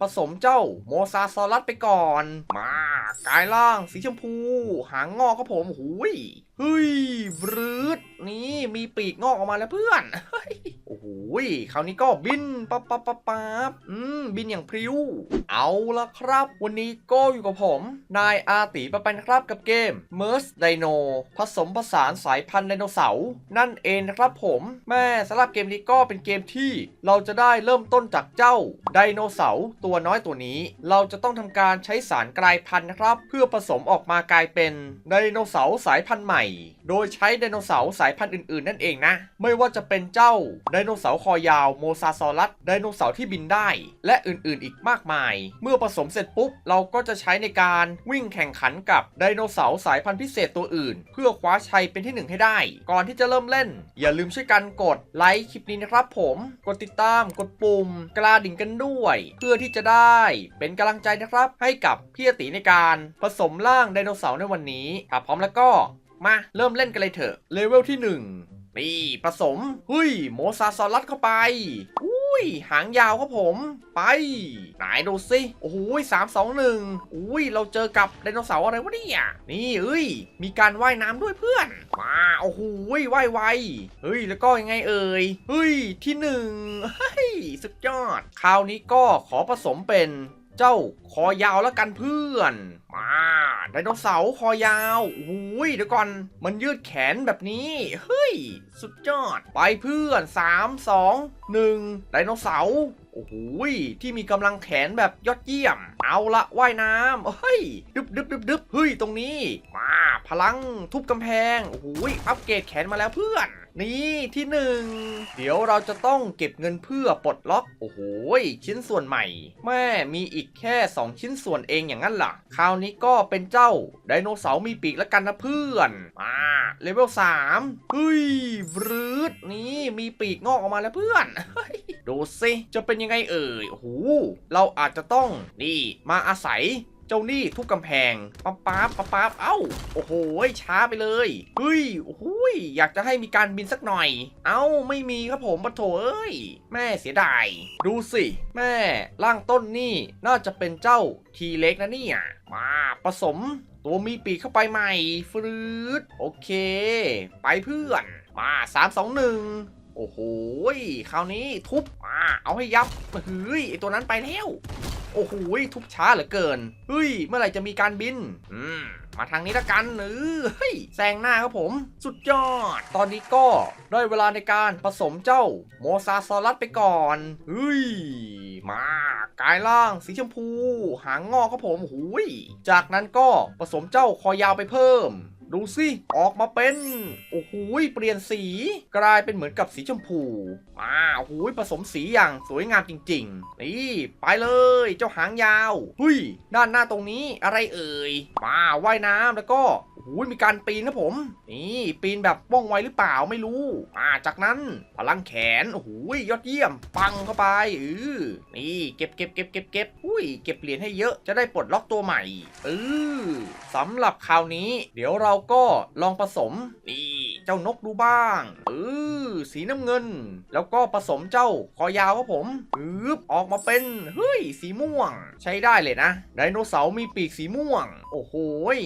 ผสมเจ้าโมซาซอรัสไปก่อน มากายล่างสีชมพู หางงอกครับผมหุยเฮ้ยบรืดนี่มีปีกงอกออกมาแล้วเพื่อน ยโอ้ยคราวนี้ก็บินปั๊บปั๊บปั๊บปั๊บอืมบินอย่างพริ้ว เอาละครับ วันนี้ก็อยู่กับผม นายอาติปะปันครับกับเกม Merge Dino ผสมผสานสายพันธุ์ไดโนเสาร์นั่นเองนะครับผมแม่สำหรับเกมนี้ก็เป็นเกมที่เราจะได้เริ่มต้นจากเจ้าไดโนเสาร์ตัวน้อยตัวนี้ เราจะต้องทำการใช้สารกลายพันธุ์นะครับ เพื่อผสมออกมากลายเป็นไดโนเสาร์สายพันธุ์ใหม่ โดยใช้ไดโนเสาร์สายพันธุ์อื่นๆ นั่นเองนะ ไม่ว่าจะเป็นเจ้าไดโนเสาร์คอยาวโมซาซอรัสไดโนเสาร์ที่บินได้ และอื่นๆ อีกมากมาย เมื่อผสมเสร็จปุ๊บ เราก็จะใช้ในการวิ่งแข่งขันกับไดโนเสาร์สายพันธุ์พิเศษตัวอื่น เพื่อคว้าชัยเป็นที่หนึ่งให้ได้ ก่อนที่จะเริ่มเล่น อย่าลืมช่วยกันกดไลค์คลิปนี้นะครับผมกดติดตามกดปุ่ม กระดิ่งกันด้วย เพื่อที่จะได้เป็นกำลังใจนะครับ ให้กับพี่ติในการผสมร่างไดโนเสาร์ในวันนี้ถ้าพร้อมแล้วก็ มาเริ่มเล่นกันเลยเถอะ เลเวลที่ 1 นี่ผสมหุยโมซาซอรัสเข้าไปอุ้ยหางยาวครับผมไป ไหนดูสิโอ้โหสามสองหนึ่งอุ้ยเราเจอกับไดโนเสาร์อะไรวะเนี่ยนี่เอ้ยมีการว่ายน้ำด้วยเพื่อนมาโอ้โหว่ายไวเฮ้ยแล้วก็ยังไงเอ่ยเฮ้ยที่หนึ่งเฮ้ยสุดยอด คราวนี้ก็ขอผสมเป็นเจ้าคอยาวแล้วกันเพื่อน มา ไดโนเสาร์คอยาวอุ้ยเดี๋ยวก่อน มันยืดแขนแบบนี้ เฮ้ย สุดยอด ไปเพื่อน 3 2 1 ไดโนเสาร์โอ้โหที่มีกำลังแขนแบบยอดเยี่ยม เอาละว่ายน้ำเฮ้ย ดึบดึบดึบดึบเฮ้ย ตรงนี้ มา พลังทุบกำแพง โอ้โหยอัปเกรดแขนมาแล้วเพื่อน นี่ที่หนึ่ง เดี๋ยวเราจะต้องเก็บเงินเพื่อปลดล็อก โอ้โหยชิ้นส่วนใหม่ แม่มีอีกแค่ 2 ชิ้นส่วนเองอย่างนั้นหละคราวนี้ก็เป็นเจ้าไดโนเสาร์มีปีกแล้วกันนะเพื่อน มาเลเวลสามเฮ้ยบรืดนี่มีปีกงอกออกมาแล้วเพื่อน ดูสิจะเป็นยังไงเอ่ยโอ้โหเราอาจจะต้องนี่มาอาศัย เจ้านี่ทุบกำแพงปั๊บปั๊บปั๊บปั๊บเอ้า โอ้โห ช้าไปเลย เฮ้ย โอ้โหยอยากจะให้มีการบินสักหน่อย เอ้า ไม่มีครับผมปะโถเอ้ย แม่เสียดาย ดูสิ แม่ร่างต้นนี่น่าจะเป็นเจ้าทีเล็กนะเนี่ย มาผสมตัวมีปีกเข้าไปใหม่ฟรืดโอเค ไปเพื่อน มา3 2 1โอ้โหคราวนี้ทุบมาเอาให้ยับเฮ้ยไอตัวนั้นไปแล้ว โอ้โหทุบช้าเหลือเกินเฮ้ยเมื่อไหร่จะมีการบิน อืมมาทางนี้ละกันเออเฮ้ยแซงหน้าครับผม สุดยอด ตอนนี้ก็ได้เวลาในการผสมเจ้าโมซาซอรัสไปก่อนเฮ้ยมากายล่างสีชมพู หางงอกครับผมหูยจากนั้นก็ผสมเจ้าคอยาวไปเพิ่ม ดูสิ ออกมาเป็น โอ้โหเปลี่ยนสี กลายเป็นเหมือนกับสีชมพูมาโอ้โหยผสมสีอย่างสวยงามจริง ๆ นี่ ไปเลย เจ้าหางยาว หุยด้านหน้าตรงนี้อะไรเอ่ยมาว่ายน้ำแล้วก็ หยมีการปีนนะผม นี่ปีนแบบว่องไวหรือเปล่าไม่รู้ อ่าจากนั้นพลังแขนโอ้โหยยอดเยี่ยม ปังเข้าไปเออนี่เก็บเก็บเก็บเก็บเก็บอุ้ยเก็บเหรียญให้เยอะจะได้ปลดล็อกตัวใหม่เออสำหรับคราวนี้ เดี๋ยวเราก็ลองผสมนี่เจ้านกดูบ้างเออสีน้ำเงิน แล้วก็ผสมเจ้าคอยาวครับผมอึบออกมาเป็นเฮ้ยสีม่วง ใช้ได้เลยนะไดโนเสาร์มีปีกสีม่วง โอ้โห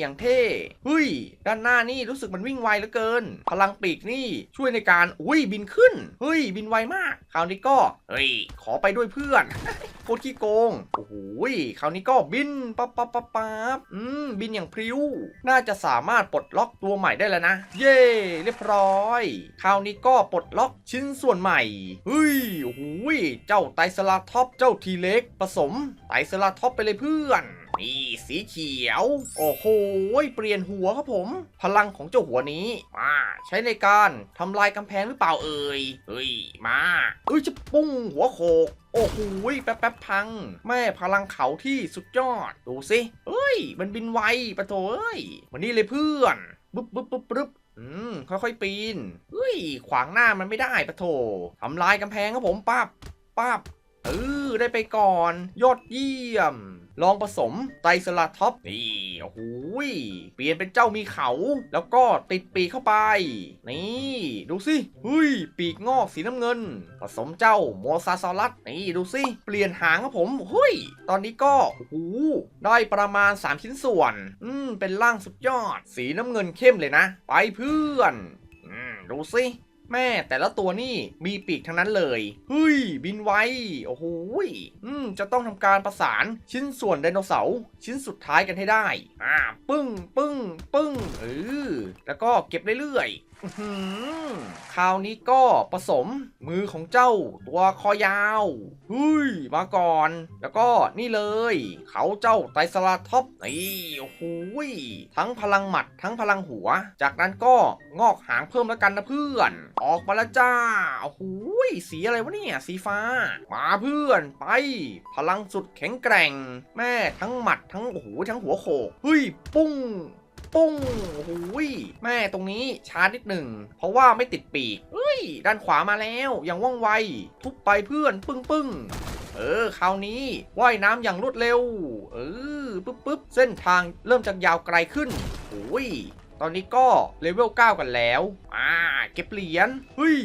อย่างเท่เฮ้ยด้านหน้านี่รู้สึกมันวิ่งไวเหลือเกิน พลังปีกนี่ช่วยในการอุ้ยบินขึ้น เฮ้ย บินไวมาก คราวนี้ก็เฮ้ยขอไปด้วยเพื่อนโคตรขี้โกง โอ้โหคราวนี้ก็บินปั๊บปั๊บปั๊บปั๊บอืมบินอย่างพริ้ว น่าจะสามารถปลดล็อกตัวใหม่ได้แล้วนะ เย้เรียบร้อย คราวนี้ก็ปลดล็อกชิ้นส่วนใหม่ เฮ้ย โอ้โหเจ้าไตรสลาท็อป เจ้าทีเล็กผสมไตรสลาท็อปไปเลยเพื่อน นี่สีเขียว โอ้โหยเปลี่ยนหัวครับผม พลังของเจ้าหัวนี้มาใช้ในการทำลายกำแพงหรือเปล่าเอ่ยเฮ้ยมาเอ้ยจะปุ้งหัวโขกโอ้โหยแป๊บแป๊บพัง แม่พลังเขาที่สุดยอด ดูสิเอ้ย มันบินไวปะโถเอ้ยมันนี่เลยเพื่อนบึ๊บบึ๊บบึ๊บบึ๊บอืม ค่อยๆ ปีนเฮ้ย ขวางหน้ามันไม่ได้ปะโถทำลายกำแพงครับผมปั๊บปั๊บเออได้ไปก่อน ยอดเยี่ยม ลองผสมไตรเซราท็อปนี่โอ้โหเปลี่ยนเป็นเจ้ามีเขา แล้วก็ติดปีกเข้าไป นี่ ดูสิเฮ้ย ปีกงอกสีน้ำเงิน ผสมเจ้าโมซาซอรัสนี่ดูสิเปลี่ยนหางครับผมเฮ้ย ตอนนี้ก็โอ้โหได้ประมาณ 3 ชิ้นส่วน อืม เป็นร่างสุดยอด สีน้ำเงินเข้มเลยนะ ไปเพื่อน อืม ดูสิ แม่แต่ละตัวนี่มีปีกทั้งนั้นเลยเฮ้ยบินไวโอ้โหอืมจะต้องทำการประสานชิ้นส่วนไดโนเสาร์ชิ้นสุดท้ายกันให้ได้อ่าปึ้งปึ้งปึ้งเออแล้วก็เก็บเรื่อย คราวนี้ก็ผสมมือของเจ้าตัวคอยาวเฮ้ยมาก่อน แล้วก็นี่เลย เขาเจ้าไตรสลาท็อปนี่โอ้โหยทั้งพลังหมัดทั้งพลังหัว จากนั้นก็งอกหางเพิ่มแล้วกันนะเพื่อน ออกมาแล้วจ้าโอ้โหยสีอะไรวะเนี่ย สีฟ้า มาเพื่อนไป พลังสุดแข็งแกร่ง แม่ทั้งหมัดทั้งโอ้โหทั้งหัวโขกเฮ้ยปุ้ง ปุ้งโอ้ยแม่ตรงนี้ช้านิดหนึ่ง เพราะว่าไม่ติดปีกเฮ้ย ด้านขวามาแล้วอย่างว่องไว ทุบไปเพื่อนปึ้งปึ้งเออ คราวนี้ว่ายน้ำอย่างรวดเร็ว เออปึ๊บปึ๊บเส้นทางเริ่มจากยาวไกลขึ้นโอ้ยตอนนี้ก็เลเวล 9 กันแล้ว อ่า เก็บเหรียญเฮ้ย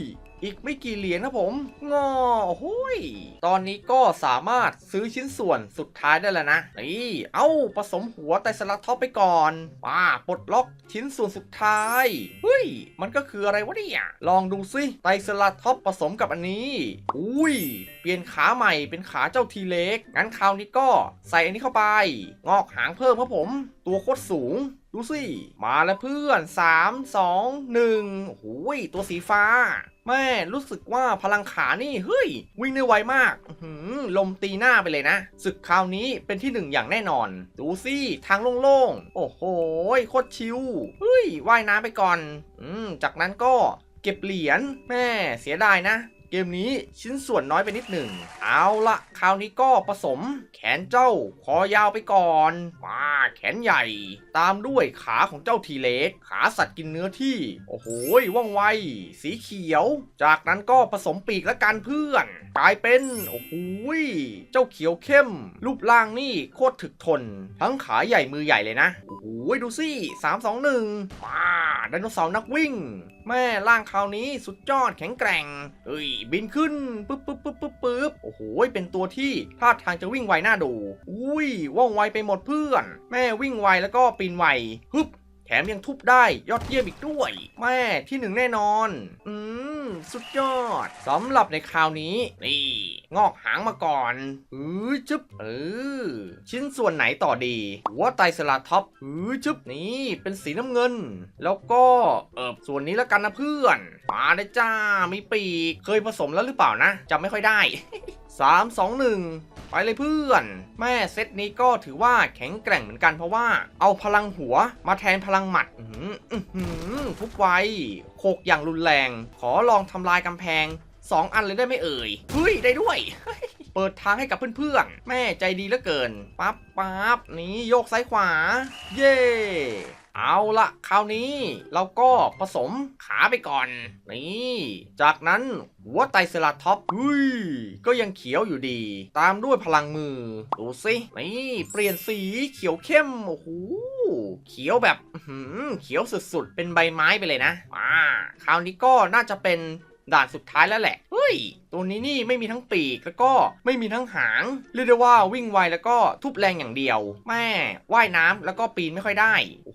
อีกไม่กี่เหรียญนะผมงอโอ้โหยตอนนี้ก็สามารถซื้อชิ้นส่วนสุดท้ายได้แล้วนะ นี่ เอ้า ผสมหัวไตสลัดท็อปไปก่อนมาปลดล็อกชิ้นส่วนสุดท้าย เฮ้ย มันก็คืออะไรวะเนี่ย ลองดูสิไตสลัดท็อปผสมกับอันนี้ อุ้ย เปลี่ยนขาใหม่เป็นขาเจ้าทีเล็ก งั้นคราวนี้ก็ใส่อันนี้เข้าไป งอกหางเพิ่มครับผม ตัวโคตรสูงดูสิ มาแล้วเพื่อน 3 2 1โอ้ยตัวสีฟ้า แม่รู้สึกว่าพลังขานี่เฮ้ย วิ่งได้ไวมากหือลมตีหน้าไปเลยนะศึกคราวนี้เป็นที่หนึ่งอย่างแน่นอน ดูสิทางโล่งๆ โอ้โหโคตรชิวเฮ้ยว่ายน้ำไปก่อน อืมจากนั้นก็เก็บเหรียญแม่เสียดายนะ กมนี้ชิ้นส่วนน้อยไปนิดหนึ่ง เอาละคราวนี้ก็ผสม แขนเจ้าคอยาวไปก่อนมาแขนใหญ่ ตามด้วยขาของเจ้าทีเล็กขาสัตว์กินเนื้อที่ โอ้โหว่องไว สีเขียว จากนั้นก็ผสมปีกและกันเพื่อน กลายเป็น โอ้โหเจ้าเขียวเข้ม รูปร่างนี่โคตรถึกทน ทั้งขาใหญ่มือใหญ่เลยนะ โอ้โหดูสิสามสองหนึ่งมาไดโนเสาร์นักวิ่ง แม่ร่างคราวนี้สุดยอดแข็งแกร่ง เอ้ย บินขึ้นปึ๊บปึ๊บปึ๊บปึ๊บปึ๊บโอ้โหเป็นตัวที่ท่าทางจะวิ่งไวน่าดู อุ้ยว่องไวไปหมดเพื่อน แม่วิ่งไวแล้วก็ปีนไวฮึบแถมยังทุบได้ยอดเยี่ยมอีกด้วย แม่ที่หนึ่งแน่นอน อืม สุดยอดสำหรับในคราวนี้นี่งอกหางมาก่อนเออจึ๊บเออชิ้นส่วนไหนต่อดีหัวไตรสลาท็อปเออจึ๊บนี่เป็นสีน้ำเงิน แล้วก็เออส่วนนี้แล้วกันนะเพื่อนมาได้จ้ามีปีกเคยผสมแล้วหรือเปล่านะจำไม่ค่อยได้ 3 2 1 ไปเลยเพื่อน แม่เซตนี้ก็ถือว่าแข็งแกร่งเหมือนกันเพราะว่า เอาพลังหัวมาแทนพลังหมัดอื้อหืออื้อหือทุบไวโขกอย่างรุนแรง ขอลองทำลายกำแพง 2 อันเลยได้ไหมเอ่ยเฮ้ยได้ด้วยเปิดทางให้กับเพื่อนๆ แม่ใจดีเหลือเกิน ปั๊บปั๊บนี่โยกซ้ายขวา เย่ เอาละคราวนี้เราก็ผสมขาไปก่อน นี่ จากนั้นหัวไตรเซราท็อปส์อุ้ยก็ยังเขียวอยู่ดี ตามด้วยพลังมือ ดูสินี่เปลี่ยนสีเขียวเข้ม โอ้โหเขียวแบบหือเขียวสุดๆ เป็นใบไม้ไปเลยนะอ่าคราวนี้ก็น่าจะเป็นด่านสุดท้ายแล้วแหละ เฮ้ย ตัวนี้นี่ไม่มีทั้งปีกแล้วก็ไม่มีทั้งหาง เรียกได้ว่าวิ่งไวแล้วก็ทุบแรงอย่างเดียว แม่ว่ายน้ำแล้วก็ปีนไม่ค่อยได้ โอ้โห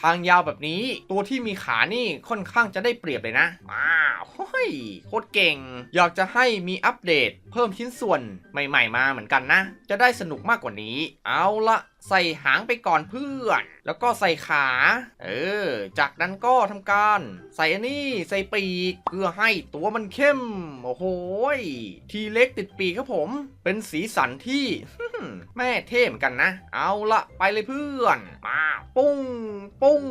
ทางยาวแบบนี้ ตัวที่มีขานี่ค่อนข้างจะได้เปรียบเลยนะอ้าวเฮ้ยโคตรเก่ง อยากจะให้มีอัปเดต เพิ่มชิ้นส่วนใหม่ ๆ มาเหมือนกันนะ จะได้สนุกมากกว่านี้ เอาละใส่หางไปก่อนเพื่อน แล้วก็ใส่ขา เออ จากนั้นก็ทำการ ใส่อันนี้ใส่ปีกเพื่อให้ตัวมันเข้ม โอ้โหยทีเล็กติดปีกครับผม เป็นสีสันที่ แม่เท่เหมือนกันนะ เอาละไปเลยเพื่อน มาปุ้ง ปุ้ง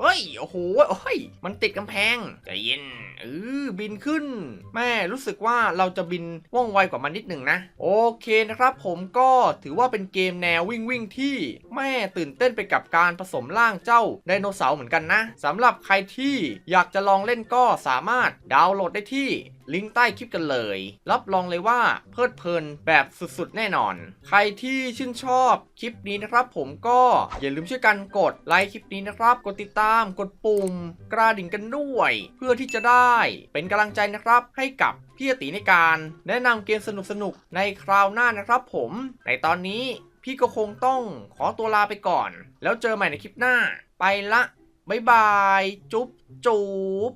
เฮ้ย โอ้โหเฮ้ย มันติดกำแพงใจเย็นเออบินขึ้น แม่รู้สึกว่าเราจะบินว่องไวกว่ามันนิดหนึ่งนะ โอเคนะครับผมก็ถือว่าเป็นเกมแนววิ่งวิ่งที่แม่ตื่นเต้นไปกับการผสมร่างเจ้าไดโนเสาร์เหมือนกันนะสำหรับใครที่อยากจะลองเล่นก็สามารถดาวน์โหลดได้ที่ ลิงก์ใต้คลิปกันเลย รับรองเลยว่าเพลิดเพลินแบบสุดๆ แน่นอน ใครที่ชื่นชอบคลิปนี้นะครับ ผมก็อย่าลืมช่วยกันกดไลค์คลิปนี้นะครับ กดติดตามกดปุ่ม กระดิ่งกันด้วย เพื่อที่จะได้เป็นกำลังใจนะครับให้กับพี่อติในการแนะนำเกมสนุกๆในคราวหน้านะครับผมในตอนนี้พี่ก็คงต้องขอตัวลาไปก่อน แล้วเจอใหม่ในคลิปหน้า ไปละ บ๊ายบาย จุ๊บจุ๊บ